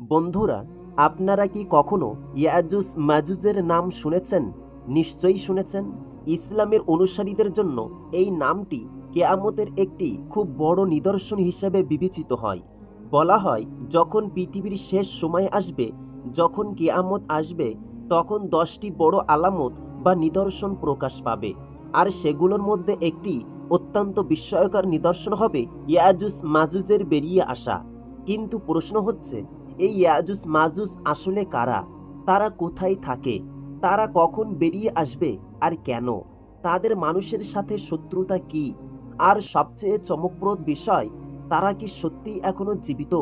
বন্ধুরা, আপনারা কি কখনো ইয়াজুজ মাজুজের নাম শুনেছেন? নিশ্চয়ই শুনেছেন। ইসলামের অনুসারীদের জন্য এই নামটি কেয়ামতের একটি খুব বড় নিদর্শন হিসেবে বিবেচিত হয়। বলা হয়, যখন পৃথিবীর শেষ সময় আসবে, যখন কেয়ামত আসবে, তখন দশটি বড় আলামত বা নিদর্শন প্রকাশ পাবে। আর সেগুলোর মধ্যে একটি অত্যন্ত বিস্ময়কর নিদর্শন হবে ইয়াজুজ মাজুজের বেরিয়ে আসা। কিন্তু প্রশ্ন হচ্ছে এই ইয়াজুজ মাজুস আসলে কারা? তারা কোথায় থাকে? তারা কখন বেরিয়ে আসবে আর কেন? তাদের মানুষের সাথে শত্রুতা কি? আর সবচেয়ে চমকপ্রদ বিষয়, তারা কি সত্যি এখনও জীবিত?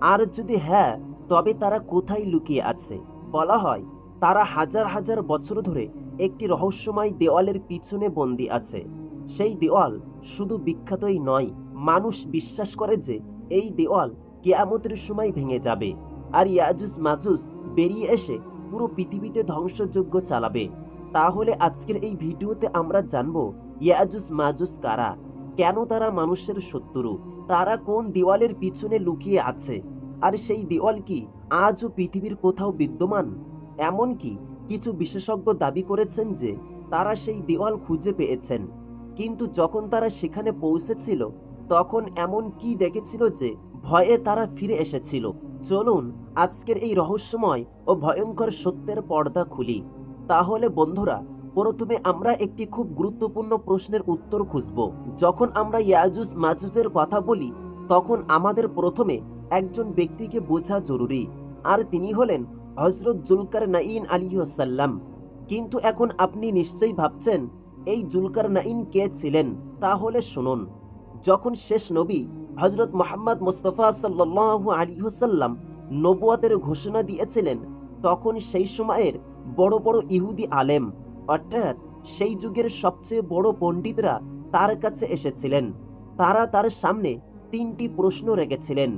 আর যদি হ্যাঁ তবে তারা কোথায় লুকিয়ে আছে? বলা হয়, তারা হাজার হাজার বছর ধরে একটি রহস্যময় দেওয়ালের পিছনে বন্দি আছে। সেই দেওয়াল শুধু বিখ্যাতই নয়, মানুষ বিশ্বাস করে যে এই দেওয়াল কেয়ামতের সময় ভেঙে যাবে আর ইয়াজুজ মাজুজ বেরিয়ে এসে পুরো পৃথিবীতে ধ্বংসযজ্ঞ চালাবে। তাহলে আজকের এই ভিডিওতে আমরা জানব ইয়াজুজ মাজুজ কারা? কেন তারা মানুষের শত্রু? তারা কোন দেওয়ালের পিছনে লুকিয়ে আছে? আর সেই দেওয়াল কি আজও পৃথিবীর কোথাও বিদ্যমান? এমনকি কিছু বিশেষজ্ঞ দাবি করেছেন যে তারা সেই দেওয়াল খুঁজে পেয়েছেন। কিন্তু যখন তারা সেখানে পৌঁছেছিল, তখন এমন কি দেখেছিল যে ভয়ে তারা ফিরে এসেছিল। চলুন, আজকের এই রহস্যময় ও ভয়ঙ্কর সত্যের পর্দা খুলি। তাহলে বন্ধুরা, প্রথমে আমরা একটি খুব গুরুত্বপূর্ণ প্রশ্নের উত্তর খুঁজব। যখন আমরা ইয়াজুজ মাজুজের কথা বলি, তখন আমাদের প্রথমে একজন ব্যক্তিকে বোঝা জরুরি, আর তিনি হলেন হজরত জুলকার নাইন আলিহাসাল্লাম কিন্তু এখন আপনি নিশ্চয়ই ভাবছেন, এই জুলকার নাইন কে ছিলেন? তাহলে শুনুন, যখন শেষ নবী হজরত মোহাম্মদ মুস্তফা সাল্লাহ আলিহাসাল্লাম নবুয়াতের ঘোষণা দিয়েছিলেন, তখন সেই সময়ের বড় বড় ইহুদি আলেম, অর্থাৎ সেই যুগের সবচেয়ে বড় পণ্ডিতরা তার কাছে এসেছিলেন। তারা তার সামনে তিনটি প্রশ্ন রেখেছিলেন,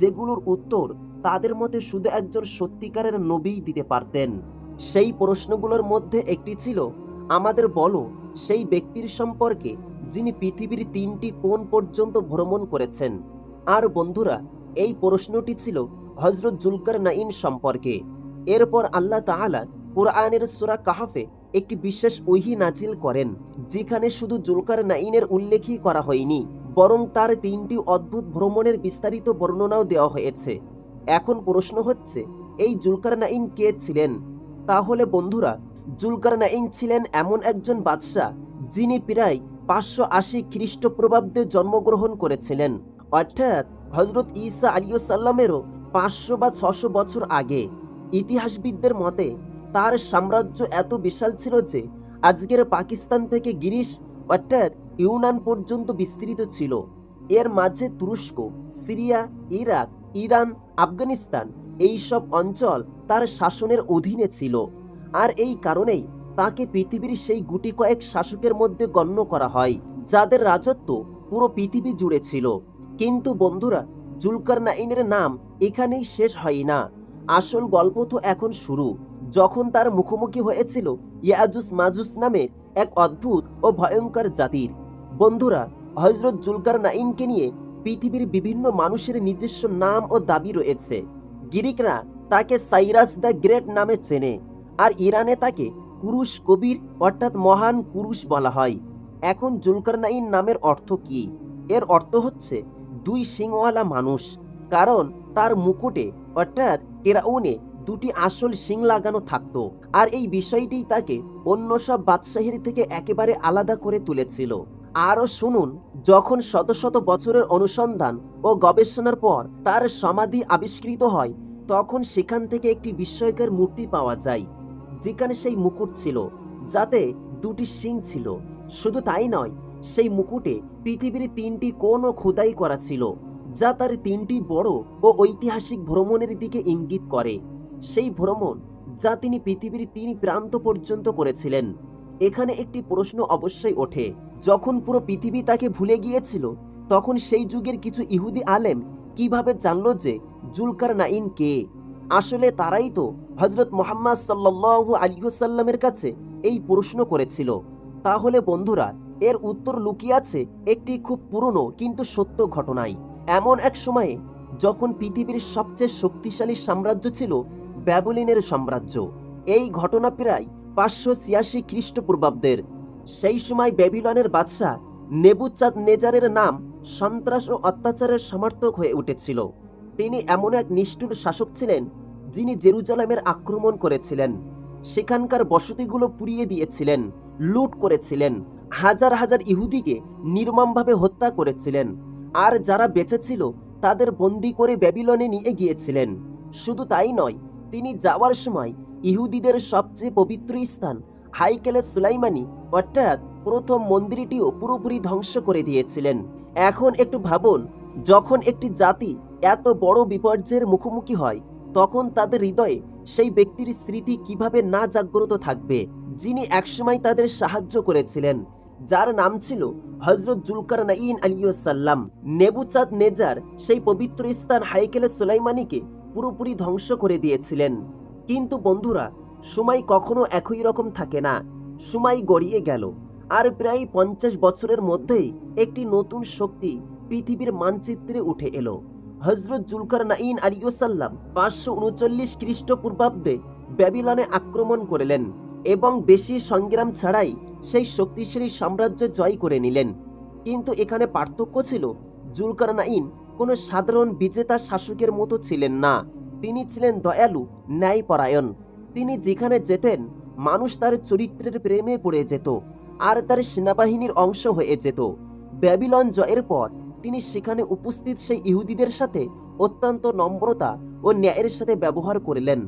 যেগুলোর উত্তর তাদের মতে শুধু একজন সত্যিকারের নবীই দিতে পারতেন। সেই প্রশ্নগুলোর মধ্যে একটি ছিল, আমাদের বলো, সেই ব্যক্তির সম্পর্কে যিনি পৃথিবীর তিনটি কোণ পর্যন্ত ভ্রমণ করেছেন। আর বন্ধুরা, এই প্রশ্নটি ছিল হজরত জুলকার নাইন সম্পর্কে। এরপর আল্লাহ তাহালা কোরআনের সুরা কাহাফে একটি বিশেষ ওহি নাজিল করেন, যেখানে শুধু জুলকার নাইনের উল্লেখই করা হয়নি, বরং তার তিনটি অদ্ভুত ভ্রমণের বিস্তারিত বর্ণনাও দেওয়া হয়েছে। এখন প্রশ্ন হচ্ছে, এই জুলকার নাইন কে ছিলেন? তাহলে বন্ধুরা জুলকার নাইন ছিলেন এমন একজন বাদশাহ যিনি প্রায় পাঁচশো আশি খ্রিস্টপ্রবাব্দে জন্মগ্রহণ করেছিলেন। অর্থাৎ হজরত ঈসা আলিয়াল্লামেরও পাঁচশো বা ছশো বছর আগে। ইতিহাসবিদদের মতে তার সাম্রাজ্য এত বিশাল ছিল যে আজকের পাকিস্তান থেকে গিরিশ, অর্থাৎ ইউনান পর্যন্ত বিস্তৃত ছিল। এর মাঝে তুরস্ক, সিরিয়া, ইরাক, ইরান, আফগানিস্তান এই সব অঞ্চল তার শাসনের অধীনে ছিল। আর এই কারণেই তাকে পৃথিবীর সেই গুটি কয়েক শাসকের মধ্যে গণ্য করা হয়, যাদের রাজত্ব পুরো পৃথিবী জুড়ে ছিল। কিন্তু বন্ধুরা জুলকার নাইনের নাম এখানেই শেষ হয় না। আসল গল্প তো এখন শুরু। যখন তার মুখোমুখি হয়েছিল ইয়াজুস মাজুস নামে এক অদ্ভুত ও ভয়ঙ্কর জাতির। বন্ধুরা হজরত জুলকার নাইনকে নিয়ে পৃথিবীর বিভিন্ন মানুষের নিজস্ব নাম ও দাবি রয়েছে। গিরিকরা তাকে সাইরাস দ্য গ্রেট নামে চেনে, আর ইরানে তাকে কুরুশ কবির অর্থাৎ মহান কুরুশ বলা হয়। এখন জুলকার নাইন নামের অর্থ কি? এর অর্থ হচ্ছে দুই সিংওয়ালা মানুষ। কারণ তার মুকুটে অর্থাৎ কেরাউনে দুটি আসল শিং লাগানো থাকতো। আর এই বিষয়টি তাকে অন্য সব বাদশাহীর থেকে একেবারে আলাদা করে তুলেছিল। আরও শুনুন, যখন শত শত বছরের অনুসন্ধান ও গবেষণার পর তার সমাধি আবিষ্কৃত হয়, তখন সেখান থেকে একটি বিস্ময়কর মূর্তি পাওয়া যায়। যেখানে সেই মুকুট ছিল, যাতে দুটি শিং ছিল। শুধু তাই নয়, সেই মুকুটে পৃথিবীর তিনটি কোণও খোদাই করা ছিল, যা তার তিনটি বড় ও ঐতিহাসিক ভ্রমণের দিকে ইঙ্গিত করে। সেই ভ্রমণ যা তিনি পৃথিবীর তিন প্রান্ত পর্যন্ত করেছিলেন। এখানে একটি প্রশ্ন অবশ্যই ওঠে, যখন পুরো পৃথিবী তাকে ভুলে গিয়েছিল, তখন সেই যুগের কিছু ইহুদি আলেম কীভাবে জানলো যে জুলকার নাইন কে? আসলে তারাই তো হজরত মোহাম্মদ সাল্লাহ আলিহসাল্লামের কাছে এই প্রশ্ন করেছিল। তাহলে বন্ধুরা, এর উত্তর লুকিয়ে আছে একটি খুব পুরনো কিন্তু সত্য ঘটনায় এমন এক সময়ে যখন পৃথিবীর সবচেয়ে শক্তিশালী সাম্রাজ্য ছিল ব্যাবলিনের সাম্রাজ্য, এই ঘটনা প্রায় পাঁচশো ছিয়াশি খ্রিস্টপূর্বাব্দের। সেই সময় ব্যাবিলনের বাদশাহ নেবুচাঁদ নেজারের নাম সন্ত্রাস ও অত্যাচারের সমর্থক হয়ে উঠেছিল। তিনি এমন এক নিষ্ঠুর শাসক ছিলেন, যিনি জেরুজালেমের আক্রমণ করেছিলেন। সেখানকার বসতিগুলো পুড়িয়ে দিয়েছিলেন, লুট করেছিলেন, হাজার হাজার ইহুদিকে নির্মমভাবে হত্যা করেছিলেন। আর যারা বেঁচে ছিল, তাদের বন্দি করে ব্যাবিলনে নিয়ে গিয়েছিলেন। শুধু তাই নয়, তিনি যাওয়ার সময় ইহুদিদের সবচেয়ে পবিত্র স্থান হাইকেলে সুলাইমানি, অর্থাৎ প্রথম মন্দিরটিও পুরোপুরি ধ্বংস করে দিয়েছিলেন। এখন একটু ভাবুন, যখন একটি জাতি এত বড় বিপর্যয়ের মুখোমুখি হয়, তখন তাদের হৃদয়ে সেই ব্যক্তির স্মৃতি কীভাবে না জাগ্রত থাকবে, যিনি একসময় তাদের সাহায্য করেছিলেন, যার নাম ছিল হজরত জুলকার নাইন আলিয়াল্লাম নেবুচাঁদ নেজার সেই পবিত্র স্থান হাইকেলে সুলাইমানিকে পুরোপুরি ধ্বংস করে দিয়েছিলেন। কিন্তু বন্ধুরা, সময় কখনো একই রকম থাকে না, সময় গড়িয়ে গেল, আর প্রায় পঞ্চাশ বছরের মধ্যেই একটি নতুন শক্তি পৃথিবীর মানচিত্রে উঠে এলো। হজরত জুলকার নাইন আলিয়াল্লাম পাঁচশো উনচল্লিশ খ্রিস্টপূর্বাব্দে ব্যাবিলনে আক্রমণ করলেন এবং বেশি সংগ্রাম ছাড়াই সেই শক্তিশালী সাম্রাজ্য জয় করে নিলেন। কিন্তু এখানে পার্থক্য ছিল জুলকার নাইন কোনো সাধারণ বিজেতা শাসকের মতো ছিলেন না। তিনি ছিলেন দয়ালু, ন্যায়পরায়ণ। তিনি যেখানে যেতেন, মানুষ তার চরিত্রের প্রেমে পড়ে যেত আর তার সেনাবাহিনীর অংশ হয়ে যেত। ব্যাবিলন জয়ের পর তিনি সেখানে উপস্থিত সেই ইহুদিদের সাথে অত্যন্ত নম্রতা ও ন্যায়ের সাথে ব্যবহার করলেন,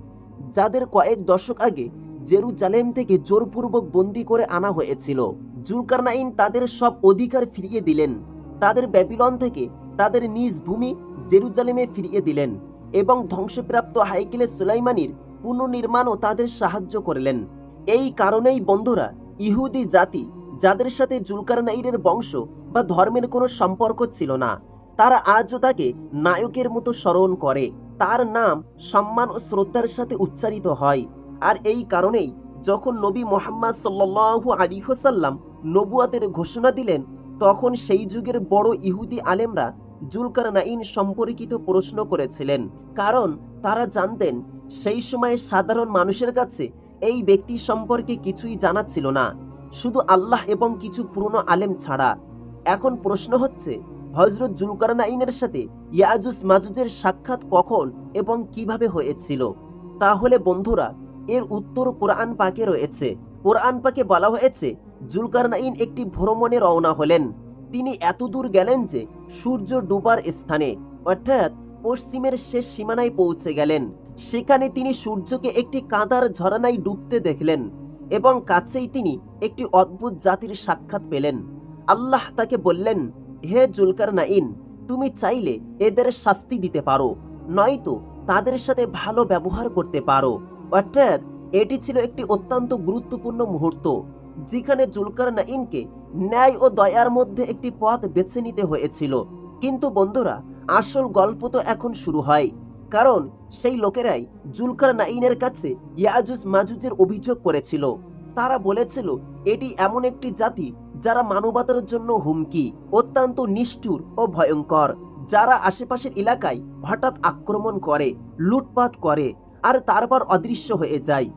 যাদের কয়েক দশক আগে জেরুজালেম থেকে জোরপূর্বক বন্দি করে আনা হয়েছিল। জুলকারনাইন তাদের সব অধিকার ফিরিয়ে দিলেন। তাদের ব্যাবিলন থেকে তাদের নিজ ভূমি জেরুজালেমে ফিরিয়ে দিলেন এবং ধ্বংসপ্রাপ্ত হাইকেলে সুলাইমানির পুনর্নির্মাণও তাদের সাহায্য করলেন। এই কারণেই বন্ধুরা, ইহুদি জাতি যাদের সাথে জুলকারনাইনের বংশ বা ধর্মের কোনো সম্পর্ক ছিল না। তারা আজও তাকে নায়কের মতো স্মরণ করে। তার নাম সম্মান ও শ্রদ্ধার সাথে উচ্চারিত হয়। আর এই কারণেই যখন নবী মোহাম্মদ সাল্লু আলী হোসাল্লাম নবুয়াতের ঘোষণা দিলেন, তখন সেই যুগের বড় ইহুদি আলেমরা জুলকার নাইন সম্পর্কিত প্রশ্ন করেছিলেন। কারণ তারা জানতেন, সেই সময়ে সাধারণ মানুষের কাছে এই ব্যক্তি সম্পর্কে কিছুই জানা ছিল না। শুধু আল্লাহ এবং কিছু পুরনো আলেম ছাড়া। এখন প্রশ্ন হচ্ছে হজরত জুলকার নাইনের সাথে ইয়াজুস মাজুজের সাক্ষাৎ কখন এবং কীভাবে হয়েছিল? তাহলে বন্ধুরা, এর উত্তর কোরআন পাকে রয়েছে। কোরআন পাকে বলা হয়েছে, জুলকারনাইন একটি ভ্রমণে রওনা হলেন। তিনি এত দূর গেলেন যে সূর্য ডুবার স্থানে, অর্থাৎ পশ্চিমের শেষ সীমানায় পৌঁছে গেলেন। সেখানে তিনি সূর্যকে একটি কাঁদার ঝরানায় ডুবতে দেখলেন এবং কাছেই তিনি একটি অদ্ভুত জাতির সাক্ষাৎ পেলেন। আল্লাহ তাকে বললেন, হে জুলকার নাইন তুমি চাইলে এদের শাস্তি দিতে পারো, নয়তো তাদের সাথে ভালো ব্যবহার করতে পারো। অর্থাৎ এটি ছিল একটি অত্যন্ত গুরুত্বপূর্ণ মুহূর্ত, যেখানে জুলকার নাইনকে ন্যায় ও দয়ার মধ্যে একটি পথ বেছে নিতে হয়েছিল। কিন্তু বন্ধুরা, আসল গল্প তো এখন শুরু হয়, কারণ সেই লোকেরাই জুলকার নাইনের কাছে ইয়াজুজ মাজুজের অভিযোগ করেছিল। তারা বলেছিল, এটি এমন একটি জাতি যারা মানবতার জন্য হুমকি, অত্যন্ত নিষ্ঠুর ও ভয়ঙ্কর, যারা আশেপাশের এলাকায় হঠাৎ আক্রমণ করে, লুটপাট করে আর তারপর অদৃশ্য হয়ে যায়।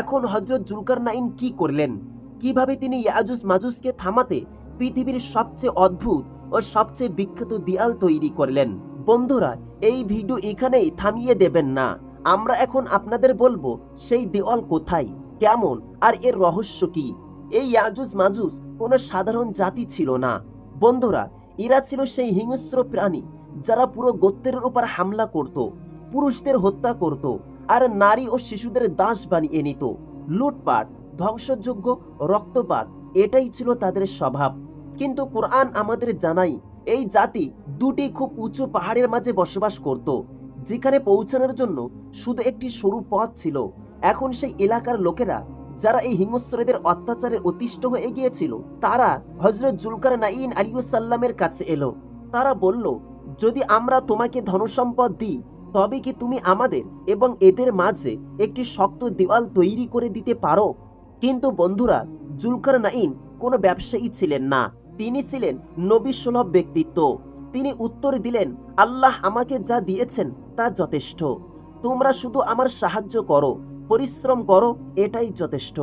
এখন হজরত জুলকার নাইন কি করলেন? কীভাবে তিনি ইয়াজুস মাজুসকে থামাতে পৃথিবীর সবচেয়ে অদ্ভুত ও সবচেয়ে বিখ্যাত দেয়াল তৈরি করলেন? বন্ধুরা, এই ভিডিও এখানেই থামিয়ে দেবেন না। আমরা এখন আপনাদের বলব, সেই দেওয়াল কোথায়? কেমন? আর এর রহস্য কি? এই ইয়াজুজ মাজুস কোনো সাধারণ জাতি ছিল না। বন্ধুরা, এরা ছিল সেই হিংস্র প্রাণী যারা পুরো গোত্রের উপর হামলা করত, পুরুষদের হত্যা করত, আর নারী ও শিশুদের দাস বানিয়ে নিত লুটপাট ধ্বংসযোগ্য রক্তপাত, এটাই ছিল তাদের স্বভাব। কিন্তু কোরআন আমাদের জানাই, এই জাতি দুটি খুব উঁচু পাহাড়ের মাঝে বসবাস করত, যেখানে পৌঁছানোর জন্য শুধু একটি সরু পথ ছিল। এখন সেই এলাকার লোকেরা, যারা এই হিংস্রদের অত্যাচারে অতিষ্ঠ হয়ে গিয়েছিল, তারা হজরত জুলকার নাইন আলিউসাল্লামের কাছে এলো। তারা বলল, যদি আমরা তোমাকে ধনসম্পদ দিই, তবে কি তুমি আমাদের এবং এদের মাঝে একটি শক্ত দেওয়াল তৈরি করে দিতে পারো? কিন্তু বন্ধুরা, জুলকার নাইন কোনো ব্যবসায়ী ছিলেন না। তিনি ছিলেন নবী সুলভ ব্যক্তিত্ব। তিনি উত্তর দিলেন, আল্লাহ আমাকে যা দিয়েছেন তা যথেষ্ট। তোমরা শুধু আমার সাহায্য করো পরিশ্রম করো, এটাই যথেষ্ট।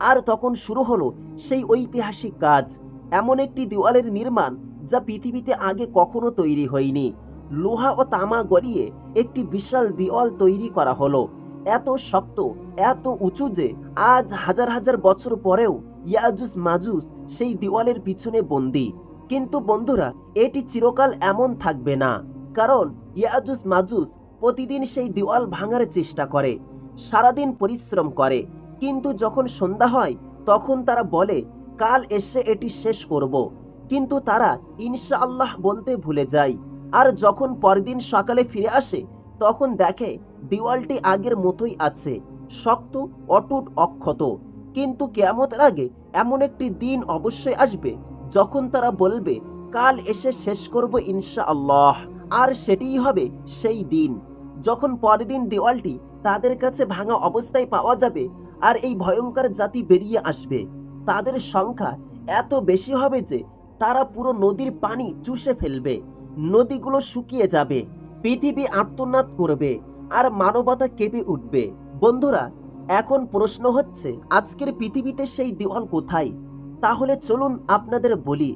আর তখন শুরু হলো সেই ঐতিহাসিক কাজ। এমন একটি দেওয়ালের নির্মাণ যা পৃথিবীতে আগে কখনো তৈরি হয়নি। লোহা ও তামা গড়িয়ে একটি বিশাল দেওয়াল তৈরি করা হলো। এত শক্ত, এত উঁচু যে আজ হাজার হাজার বছর পরেও ইয়াজুস মাজুস সেই দেওয়ালের পিছনে বন্দি। কিন্তু বন্ধুরা, এটি চিরকাল এমন থাকবে না। কারণ ইয়াজুস মাজুস প্রতিদিন সেই দেওয়াল ভাঙার চেষ্টা করে। সারাদিন পরিশ্রম করে। কিন্তু যখন সন্ধ্যা হয়, তখন তারা বলে, কাল এসে এটি শেষ করব। কিন্তু তারা, ইনশাআল্লাহ বলতে ভুলে যায়। আর যখন পরদিন সকালে ফিরে আসে, তখন দেখে, দেওয়ালটি আগের মতোই আছে, শক্ত, অটুট, অক্ষত। কিন্তু কেয়ামতের আগে এমন একটি দিন অবশ্যই আসবে, যখন তারা বলবে, কাল এসে শেষ করব ইনশা আল্লাহ আর সেটিই হবে সেই দিন। যখন পরদিন দেওয়ালটি তাদের কাছে ভাঙা অবস্থায় পাওয়া যাবে আর এই ভয়ঙ্কর জাতি বেরিয়ে আসবে। তাদের সংখ্যা এত বেশি হবে যে তারা পুরো নদীর পানি চুষে ফেলবে, নদীগুলো শুকিয়ে যাবে, পৃথিবী আত্মনাদ করবে আর মানবতা কেঁপে উঠবে। বন্ধুরা, এখন প্রশ্ন হচ্ছে, আজকের পৃথিবীতে সেই দেওয়াল কোথায়? তাহলে চলুন আপনাদের বলি,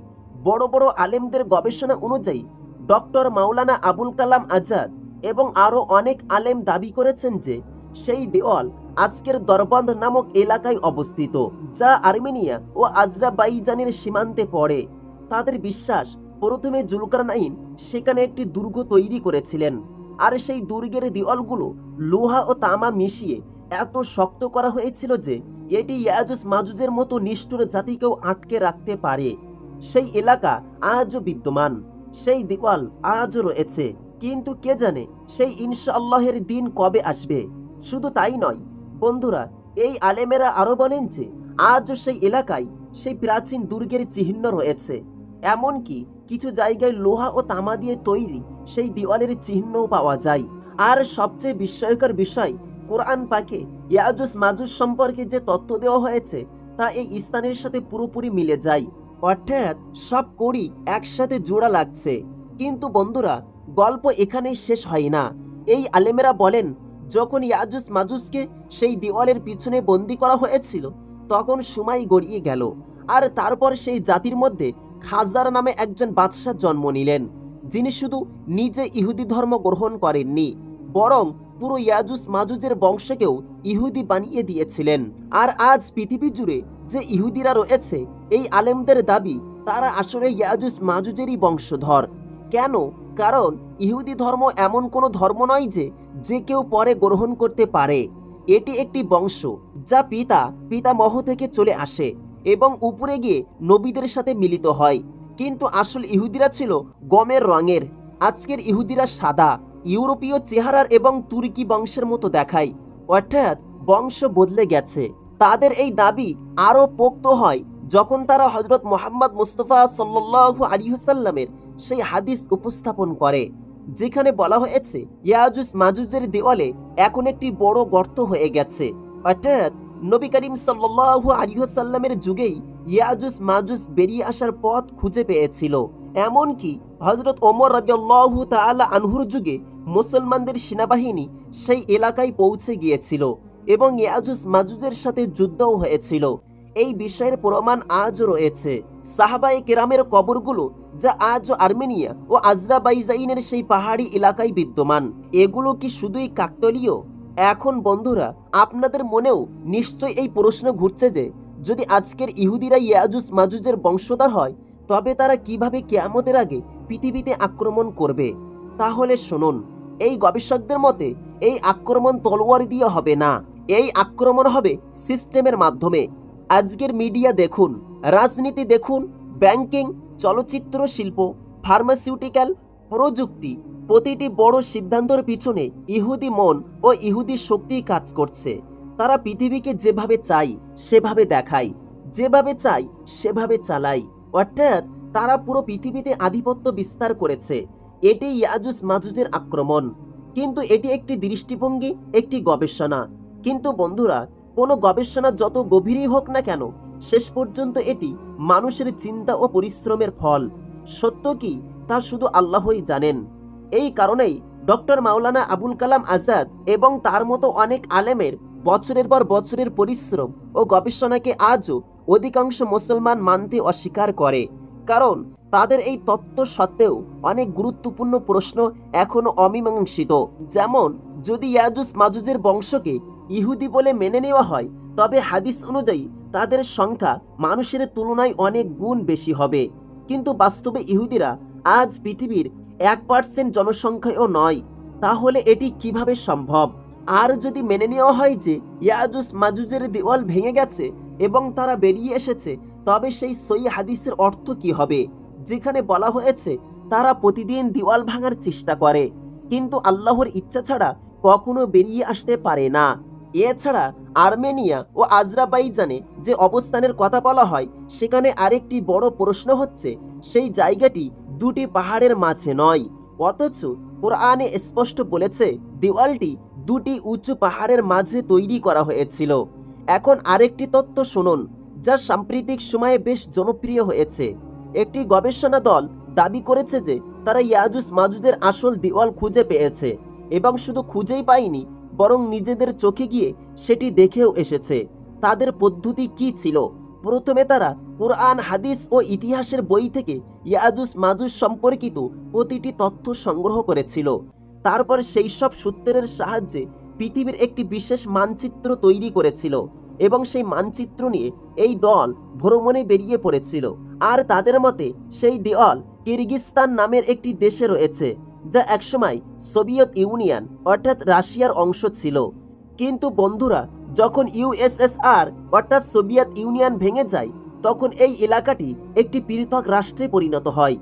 বড় বড় আলেমদের গবেষণা অনুযায়ী ডক্টর মাওলানা আবুল কালাম আজাদ এবং আরও অনেক আলেম দাবি করেছেন যে, সেই দেওয়াল আজকের দরবন্ধ নামক এলাকায় অবস্থিত, যা আর্মেনিয়া ও আজরাবাইজানের সীমান্তে পড়ে। তাদের বিশ্বাস, প্রথমে জুলকারনাইন সেখানে একটি দুর্গ তৈরি করেছিলেন। আর সেই দুর্গের দেওয়ালগুলো লোহা ও তামা মিশিয়ে এত শক্ত করা হয়েছিল যে, এটি ইয়াজুস মাজুজের মতো নিষ্ঠুর জাতিকেও আটকে রাখতে পারে। সেই এলাকা আজও বিদ্যমান। সেই দেওয়াল আজও রয়েছে। কিন্তু কে জানে সেই ইনশাআল্লাহের দিন কবে আসবে? শুধু তাই নয়, বন্ধুরা, এই আলেমেরা আরও বলেন যে, আজও সেই এলাকায় সেই প্রাচীন দুর্গের চিহ্ন রয়েছে। এমনকি কিছু জায়গায় লোহা ও তামা দিয়ে তৈরি সেই দেওয়ালের চিহ্নও পাওয়া যায়। আর সবচেয়ে বিস্ময়কর বিষয়, কোরআন পাকে ইয়াজুস মাজুস সম্পর্কে যে তথ্য দেওয়া হয়েছে, তা এই স্থানের সাথে পুরোপুরি মিলে যায়। অর্থাৎ সব করি একসাথে জোড়া লাগছে। কিন্তু বন্ধুরা গল্প এখানেই শেষ হয় না। এই আলেমেরা বলেন, যখন ইয়াজুস মাজুসকে সেই দেওয়ালের পিছনে বন্দি করা হয়েছিল, তখন সময় গড়িয়ে গেল। আর তারপর সেই জাতির মধ্যে খাজার নামে একজন বাদশাহ জন্ম নিলেন, যিনি শুধু নিজে ইহুদি ধর্ম গ্রহণ করেননি, বরং পুরো ইয়াজুস মাজুজের বংশকেও ইহুদি বানিয়ে দিয়েছিলেন। আর আজ পৃথিবী জুড়ে যে ইহুদিরা রয়েছে, এই আলেমদের দাবি, তারা আসলে ইয়াজুস মাজুজেরই বংশধর। কেন? কারণ ইহুদি ধর্ম এমন কোনো ধর্ম নয় যে যে কেউ পরে গ্রহণ করতে পারে। এটি একটি বংশ, যা পিতা, পিতামহ থেকে চলে আসে এবং উপরে গিয়ে নবীদের সাথে মিলিত হয়। কিন্তু আসল ইহুদিরা ছিল গমের রঙের। আজকের ইহুদিরা সাদা, ইউরোপীয় চেহারার এবং তুর্কি বংশের মতো দেখায়। অর্থাৎ বংশ বদলে গেছে। তাদের এই দাবি আরও পোক্ত হয় যখন তারা হজরত মোহাম্মদ মুস্তফা সাল্লু আলিহাসাল্লামের সেই হাদিস উপস্থাপন করে, যেখানে বলা হয়েছে, ইয়াজুস মাজুজের দেওয়ালে এখন একটি বড় গর্ত হয়ে গেছে। অর্থাৎ নবী করিম সাল্লু আলিহাসাল্লামের যুগেই ইয়াজুস মাজুস বেরিয়ে আসার পথ খুঁজে পেয়েছিল। এমনকি হজরত ওমর রাজিয়াল্লাহু তাআলা আনহুর যুগে মুসলমানদের সেনাবাহিনী সেই এলাকায় পৌঁছে গিয়েছিল এবং ইয়াজুস মাজুজের সাথে যুদ্ধও হয়েছিল। এই বিষয়ের প্রমাণ আজও রয়েছে। সাহাবায়ে কেরামের কবরগুলো যা আজও আর্মেনিয়া ও আজরাবাইজাইনের সেই পাহাড়ি এলাকায় বিদ্যমান। এগুলো কি শুধুই কাকতলীয়? এখন বন্ধুরা, আপনাদের মনেও নিশ্চয় এই প্রশ্ন ঘুরছে যে, যদি আজকের ইহুদিরা ইয়াজুস মাজুজের বংশধর হয়, তবে তারা কীভাবে কেয়ামতের আগে পৃথিবীতে আক্রমণ করবে? তাহলে শুনুন, এই গবেষকদের মতে এই আক্রমণ তলোয়ার দিয়ে হবে না। এই আক্রমণ হবে সিস্টেমের মাধ্যমে। আজকের মিডিয়া দেখুন। রাজনীতি দেখুন, ব্যাংকিং, চলচ্চিত্র শিল্প, ফার্মাসিউটিক্যাল প্রযুক্তি, প্রতিটি বড় সিদ্ধান্তর পিছনে ইহুদি মন ও ইহুদি শক্তি কাজ করছে। তারা পৃথিবীকে যেভাবে চাই, সেভাবে দেখায় যেভাবে চাই, সেভাবে চালাই। অর্থাৎ তারা পুরো পৃথিবীতে আধিপত্য বিস্তার করেছে। এটি ইয়াজুস মাজুজের আক্রমণ। কিন্তু এটি একটি দৃষ্টিভঙ্গি, একটি গবেষণা। কিন্তু বন্ধুরা কোনো গবেষণা যত গভীরই হোক না কেন, শেষ পর্যন্ত এটি মানুষের চিন্তা ও পরিশ্রমের ফল। সত্য কি? তা শুধু আল্লাহই জানেন। এই কারণেই ডক্টর মাওলানা আবুল কালাম আজাদ এবং তার মতো অনেক আলেমের বছরের পর বছরের পরিশ্রম ও গবেষণাকে আজও অধিকাংশ মুসলমান মানতে অস্বীকার করে। কারণ তাদের এই তত্ত্ব সত্ত্বেও অনেক গুরুত্বপূর্ণ প্রশ্ন এখনও অমীমাংসিত। যেমন, যদি ইয়াজুস মাজুজের বংশকে ইহুদি বলে মেনে নেওয়া হয়, তবে হাদিস অনুযায়ী তাদের সংখ্যা মানুষের তুলনায় অনেক গুণ বেশি হবে। কিন্তু বাস্তবে ইহুদিরা আজ পৃথিবীর এক পার্সেন্ট জনসংখ্যাও নয়, তাহলে এটি কীভাবে সম্ভব? আর যদি মেনে নেওয়া হয় যে ইয়াজুস মাজুজের দেওয়াল ভেঙে গেছে এবং তারা বেরিয়ে এসেছে, তবে সেই সই হাদিসের অর্থ কি হবে? যেখানে বলা হয়েছে, তারা প্রতিদিন দেওয়াল ভাঙার চেষ্টা করে, কিন্তু আল্লাহর ইচ্ছা ছাড়া কখনো বেরিয়ে আসতে পারে না। এছাড়া আর্মেনিয়া ও আজরাবাইজানে যে অবস্থানের কথা বলা হয়, সেখানে আরেকটি বড় প্রশ্ন হচ্ছে, সেই জায়গাটি দুটি পাহাড়ের মাঝে নয়। অথচ কোরআনে স্পষ্ট বলেছে, দেওয়ালটি দুটি উঁচু পাহাড়ের মাঝে তৈরি করা হয়েছিল। এখন আরেকটি তত্ত্ব শুনুন, যা সাম্প্রতিক সময়ে বেশ জনপ্রিয় হয়েছে। একটি গবেষণা দল দাবি করেছে যে, তারা ইয়াজুস মাজুদের আসল দেওয়াল খুঁজে পেয়েছে এবং শুধু খুঁজেই পায়নি বরং নিজেদের চোখে গিয়ে সেটি দেখেও এসেছে। তাদের পদ্ধতি কি ছিল? প্রথমে তারা কোরআন, হাদিস ও ইতিহাসের বই থেকে ইয়াজুস মাজুস সম্পর্কিত প্রতিটি তথ্য সংগ্রহ করেছিল। তারপর সেই সব সূত্রের সাহায্যে পৃথিবীর একটি বিশেষ মানচিত্র তৈরি করেছিল এবং সেই মানচিত্র নিয়ে এই দল ভ্রমণে বেরিয়ে পড়েছিল। আর তাদের মতে, সেই দেওয়াল কিরগিস্তান নামের একটি দেশে রয়েছে। যা একসময় সোভিয়েত ইউনিয়ন, অর্থাৎ রাশিয়ার অংশ ছিল। কিন্তু বন্ধুরা, যখন ইউএসএসআর অর্থাৎ সোভিয়েত ইউনিয়ন ভেঙে যায়, তখন এই এলাকাটি একটি পৃথক রাষ্ট্রে পরিণত হয়।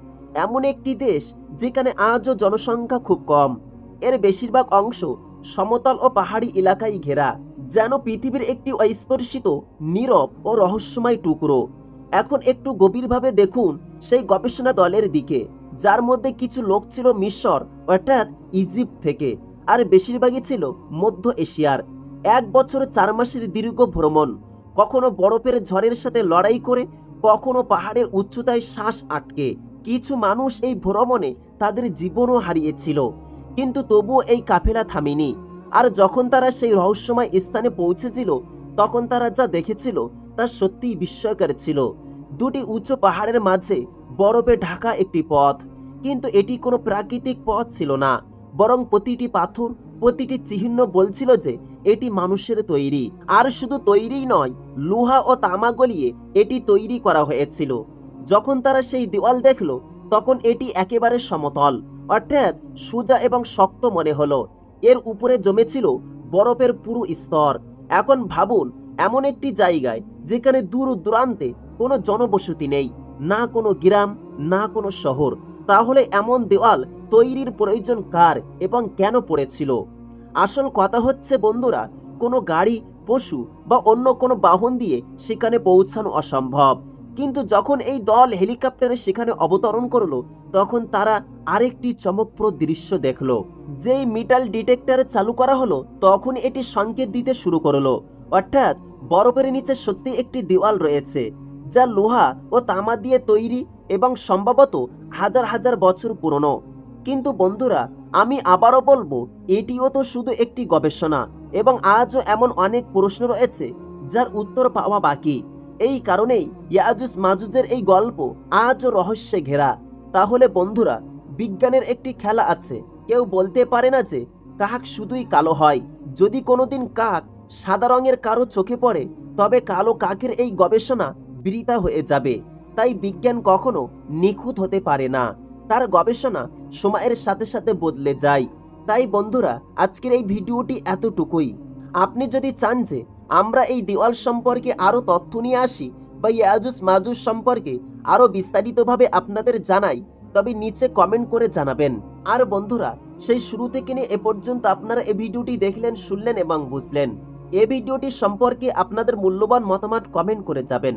এমন একটি দেশ যেখানে আজও জনসংখ্যা খুব কম। এর বেশিরভাগ অংশ সমতল ও পাহাড়ি এলাকায় ঘেরা, যেন পৃথিবীর একটি অস্পর্শিত, নীরব ও রহস্যময় টুকরো। এখন একটু গভীরভাবে দেখুন সেই গবেষণা দলের দিকে। যার মধ্যে কিছু লোক ছিল মিশর, অর্থাৎ ইজিপ্ট থেকে, আর বেশিরভাগই ছিল মধ্য এশিয়ার। এক বছর চার মাসের দীর্ঘ ভ্রমণ। কখনো বরফের ঝড়ের সাথে লড়াই করে, কখনো পাহাড়ের উচ্চতায় শ্বাস আটকে। কিছু মানুষ এই ভ্রমণে তাদের জীবনও হারিয়েছিল। কিন্তু তবুও এই কাফেলা থামেনি। আর যখন তারা সেই রহস্যময় স্থানে পৌঁছেছিল, তখন তারা যা দেখেছিল তা সত্যিই বিস্ময়কর ছিল। দুটি উঁচু পাহাড়ের মাঝে বরফে ঢাকা একটি পথ। কিন্তু এটি কোনো প্রাকৃতিক পথ ছিল না, বরং প্রতিটি পাথর, প্রতিটি চিহ্ন বলছিল যে এটি মানুষের তৈরি। আর শুধু তৈরিই নয়, লোহা ও তামা গলিয়ে এটি তৈরি করা হয়েছিল। যখন তারা সেই দেওয়াল দেখল, তখন এটি একেবারে সমতল, অর্থাৎ সোজা এবং শক্ত মনে হলো। এর উপরে জমেছিল বরফের পুরো স্তর। এখন ভাবুন, এমন একটি জায়গায় যেখানে দূর দূরান্তে কোনো জনবসতি নেই, না কোনো গ্রাম, না কোনো শহর। তাহলে এমন দেওয়াল তৈরির প্রয়োজন কার এবং কেন পড়েছিল? আসল কথা হচ্ছে, বন্ধুরা, কোনো গাড়ি, পশু বা অন্য কোনো বাহন দিয়ে সেখানে পৌঁছানো অসম্ভব। কিন্তু যখন এই দল হেলিকপ্টারে সেখানে অবতরণ করল, তখন তারা আরেকটি চমকপ্রদ দৃশ্য দেখল। যেই মিটাল ডিটেক্টর চালু করা হলো, তখন এটি সংকেত দিতে শুরু করল। অর্থাৎ, বরফের নিচে সত্যি একটি দেওয়াল রয়েছে। যা লোহা ও তামা দিয়ে তৈরি এবং সম্ভবত হাজার হাজার বছর পুরনো। কিন্তু বন্ধুরা, আমি আবারও বলব, এটিও তো শুধু একটি গবেষণা এবং আজও এমন অনেক প্রশ্ন রয়েছে যার উত্তর পাওয়া বাকি। এই কারণেই ইয়াজুজ মাজুজের এই গল্প আজও রহস্যে ঘেরা। তাহলে বন্ধুরা, বিজ্ঞানের একটি খেলা আছে। কেউ বলতে পারে না যে কাক শুধুই কালো হয়। যদি কোনোদিন কাক সাদা রঙের কারও চোখে পড়ে, তবে কালো কাকের এই গবেষণা বৃথা হয়ে যাবে। তাই বিজ্ঞান কখনো নিখুঁত হতে পারে না। তার গবেষণা সময়ের সাথে সাথে বদলে যায়। তাই বন্ধুরা, আজকের এই ভিডিওটি এতটুকুই। আপনি যদি চান যে আমরা এই দেওয়াল সম্পর্কে আরও তথ্য নিয়ে আসি বা ইয়াজুস মাজুস সম্পর্কে আরও বিস্তারিতভাবে আপনাদের জানাই, তবে নিচে কমেন্ট করে জানাবেন। আর বন্ধুরা, সেই শুরু থেকে নিয়ে এ পর্যন্ত আপনারা এই ভিডিওটি দেখলেন, শুনলেন এবং বুঝলেন। এ ভিডিওটি সম্পর্কে আপনাদের মূল্যবান মতামত কমেন্ট করে যাবেন।